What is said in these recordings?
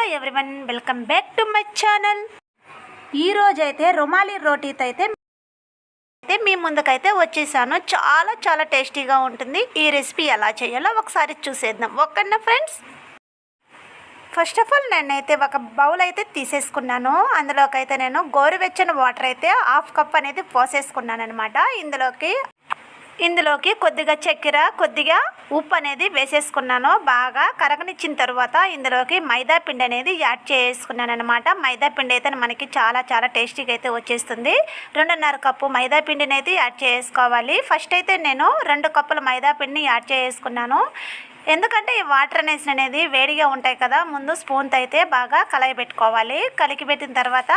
Hello everyone welcome back to my channel. ఈరోజు అయితే రుమాలి రోటీతో అయితే అయితే మీ ముందుకైతే వచ్చేసాను. చాలా చాలా టేస్టీగా ఉంటుంది. ఈ రెసిపీ ఎలా చేయాలో ఒకసారి చూసేద్దాం. ఓకేనా ఫ్రెండ్స్? ఫస్ట్ ఆఫ్ ఆల్ నేనైతే ఒక బౌల్ అయితే తీసేసుకున్నాను. అందులోకి అయితే నేను గోరువెచ్చని వాటర్ అయితే హాఫ్ కప్ అనేది పోసేసుకున్నాను అనమాట ఇందులోకి ఇందులోకి కొద్దిగా చక్కెర కొద్దిగా ఉప్పు అనేది వేసేసుకున్నాను. బాగా కరగనిచ్చిన తర్వాత ఇందులోకి మైదా పిండి అనేది యాడ్ చేసుకున్నాను అనమాట మైదా పిండి అయితే మనకి చాలా చాలా టేస్టీగా అయితే వచ్చేస్తుంది. రెండున్నర కప్పు మైదా పిండిని అయితే యాడ్ చేసుకోవాలి. ఫస్ట్ అయితే నేను రెండు కప్పుల మైదా పిండిని యాడ్ చేసుకున్నాను. ఎందుకంటే ఈ వాటర్ అనేసి అనేది వేడిగా ఉంటాయి కదా ముందు స్పూన్తో అయితే బాగా కలగబెట్టుకోవాలి కలిగి పెట్టిన తర్వాత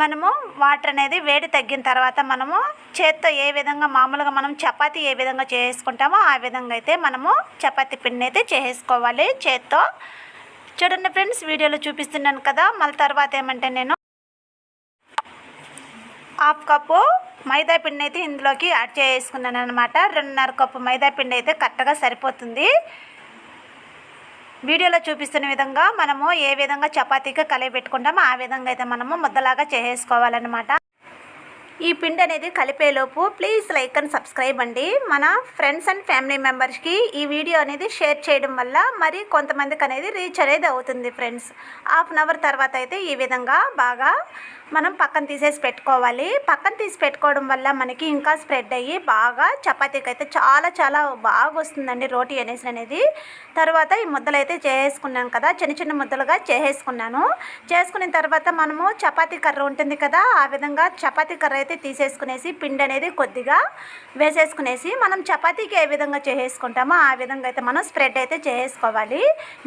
మనము వాటర్ అనేది వేడి తగ్గిన తర్వాత మనము చేత్తో ఏ విధంగా మామూలుగా మనం చపాతి ఏ విధంగా చేసుకుంటామో ఆ విధంగా అయితే మనము చపాతి పిండిని అయితే చేసుకోవాలి చేత్తో. చూడండి ఫ్రెండ్స్ వీడియోలో చూపిస్తున్నాను కదా. మళ్ళీ తర్వాత ఏమంటే నేను హాఫ్ కప్పు మైదా పిండి అయితే ఇందులోకి యాడ్ చేసుకున్నాను అనమాట రెండున్నర కప్పు మైదా పిండి అయితే కరెక్ట్గా సరిపోతుంది. వీడియోలో చూపిస్తున్న విధంగా మనము ఏ విధంగా చపాతీకి కలిపి పెట్టుకుంటామో ఆ విధంగా అయితే మనము ముద్దలాగా చేసేసుకోవాలన్నమాట. ఈ పిండి అనేది కలిపేలోపు ప్లీజ్ లైక్ అండ్ సబ్స్క్రైబ్ అండి. మన ఫ్రెండ్స్ అండ్ ఫ్యామిలీ మెంబర్స్కి ఈ వీడియో అనేది షేర్ చేయడం వల్ల మరి కొంతమందికి అనేది రీచ్ అనేది అవుతుంది ఫ్రెండ్స్. హాఫ్ అన్ అవర్ తర్వాత అయితే ఈ విధంగా బాగా మనం పక్కన తీసేసి పెట్టుకోవాలి. పక్కన తీసి పెట్టుకోవడం వల్ల మనకి ఇంకా స్ప్రెడ్ అయ్యి బాగా చపాతీకి అయితే చాలా చాలా బాగా వస్తుందండి రోటీ అనేసి అనేది. తర్వాత ఈ ముద్దలు అయితే చేసేసుకున్నాం కదా చిన్న చిన్న ముద్దలుగా చేసేసుకున్నాను. చేసుకున్న తర్వాత మనము చపాతీ కర్ర ఉంటుంది కదా ఆ విధంగా చపాతీ కర్ర అయితే తీసేసుకునేసి పిండి అనేది కొద్దిగా వేసేసుకునేసి మనం చపాతీకి ఏ విధంగా చేసేసుకుంటామో ఆ విధంగా అయితే మనం స్ప్రెడ్ అయితే చేసుకోవాలి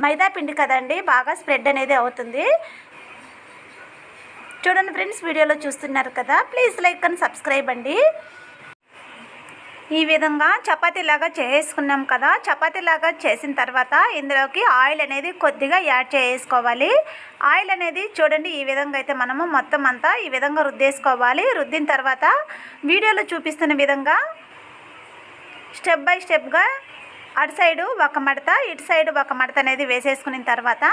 మైదా పిండి కదండి బాగా స్ప్రెడ్ అనేది అవుతుంది. చూడండి ఫ్రెండ్స్ వీడియోలో చూస్తున్నారు కదా. ప్లీజ్ లైక్ అండ్ సబ్స్క్రైబ్ అండి. ఈ విధంగా చపాతీలాగా చేసుకున్నాం కదా. చపాతీలాగా చేసిన తర్వాత ఇందులోకి ఆయిల్ అనేది కొద్దిగా యాడ్ చేసుకోవాలి. ఆయిల్ అనేది చూడండి ఈ విధంగా అయితే మనము మొత్తం అంతా ఈ విధంగా రుద్దేసుకోవాలి. రుద్దిన తర్వాత వీడియోలో చూపిస్తున్న విధంగా స్టెప్ బై స్టెప్గా అటు సైడు ఒక మడత ఇటు సైడు ఒక మడత అనేది వేసేసుకున్న తర్వాత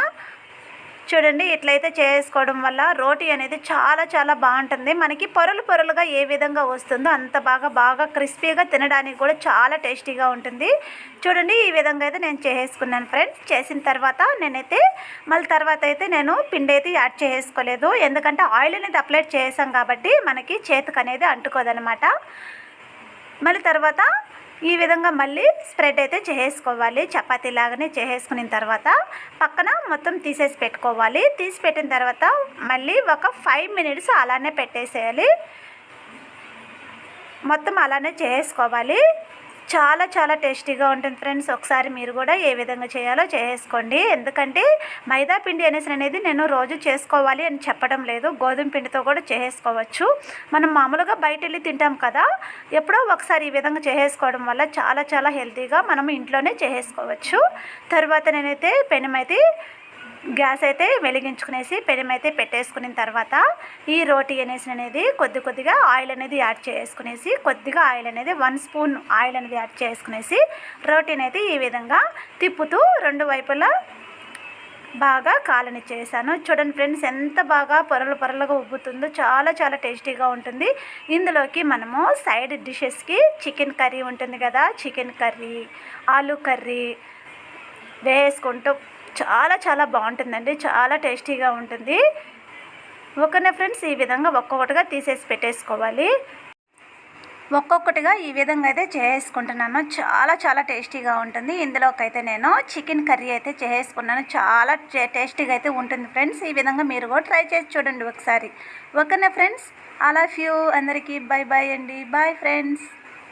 చూడండి ఇట్లయితే చేసుకోవడం వల్ల రోటీ అనేది చాలా చాలా బాగుంటుంది. మనకి పొరలు పొరలుగా ఏ విధంగా వస్తుందో అంత బాగా బాగా క్రిస్పీగా తినడానికి కూడా చాలా టేస్టీగా ఉంటుంది. చూడండి ఈ విధంగా అయితే నేను చేసుకున్నాను ఫ్రెండ్స్. చేసిన తర్వాత నేనైతే మళ్ళీ తర్వాత అయితే నేను పిండి అయితే యాడ్ చేసుకోలేదు. ఎందుకంటే ఆయిల్ అనేది అప్లై చేసాం కాబట్టి మనకి చేతికి అనేది అంటుకోదనమాట మళ్ళీ తర్వాత ఈ విధంగా మళ్ళీ స్ప్రెడ్ అయితే చేసుకోవాలి చపాతీ లాగానే చేసేసుకున్న తర్వాత పక్కన మొత్తం తీసేసి పెట్టుకోవాలి. తీసి పెట్టిన తర్వాత మళ్ళీ ఒక ఫైవ్ మినిట్స్ అలానే పెట్టేసేయాలి. మొత్తం అలానే చేసుకోవాలి చాలా చాలా టేస్టీగా ఉంటుంది ఫ్రెండ్స్. ఒకసారి మీరు కూడా ఏ విధంగా చేయాలో చేసుకోండి ఎందుకంటే మైదా పిండి అనేసి అనేది నేను రోజు చేసుకోవాలి అని చెప్పడం లేదు. గోధుమ పిండితో కూడా చేసుకోవచ్చు మనం మామూలుగా బయట వెళ్ళి తింటాం కదా ఎప్పుడో ఒకసారి ఈ విధంగా చేసుకోవడం వల్ల చాలా చాలా హెల్తీగా మనం ఇంట్లోనే చేసుకోవచ్చు తర్వాత నేనైతే పెనమైతే గ్యాస్ అయితే వెలిగించుకునేసి పెనం అయితే పెట్టేసుకున్న తర్వాత ఈ రోటీ అనేసి అనేది కొద్ది కొద్దిగా ఆయిల్ అనేది యాడ్ చేసుకునేసి కొద్దిగా ఆయిల్ అనేది వన్ స్పూన్ ఆయిల్ అనేది యాడ్ చేసుకునేసి రోటీని అయితే ఈ విధంగా తిప్పుతూ రెండు వైపులా బాగా కాలని చేశాను. చూడండి ఫ్రెండ్స్ ఎంత బాగా పొరలు పొరలుగా ఉబ్బుతుందో చాలా చాలా టేస్టీగా ఉంటుంది. ఇందులోకి మనము సైడ్ డిషెస్కి చికెన్ కర్రీ ఉంటుంది కదా చికెన్ కర్రీ ఆలు కర్రీ వేసుకుంటూ చాలా చాలా బాగుంటుందండి. చాలా టేస్టీగా ఉంటుంది. ఓకేనా ఫ్రెండ్స్ ఈ విధంగా ఒక్కొక్కటిగా తీసేసి పెట్టేసుకోవాలి. ఒక్కొక్కటిగా ఈ విధంగా అయితే చేసుకుంటున్నాను. చాలా చాలా టేస్టీగా ఉంటుంది. ఇందులోకైతే నేను చికెన్ కర్రీ అయితే చేసుకున్నాను. చాలా టేస్టీగా అయితే ఉంటుంది ఫ్రెండ్స్. ఈ విధంగా మీరు కూడా ట్రై చేసి చూడండి ఒకసారి. ఓకేనా ఫ్రెండ్స్. అలా ఫ్యూ అందరికీ బాయ్ బాయ్ అండి. Bye friends.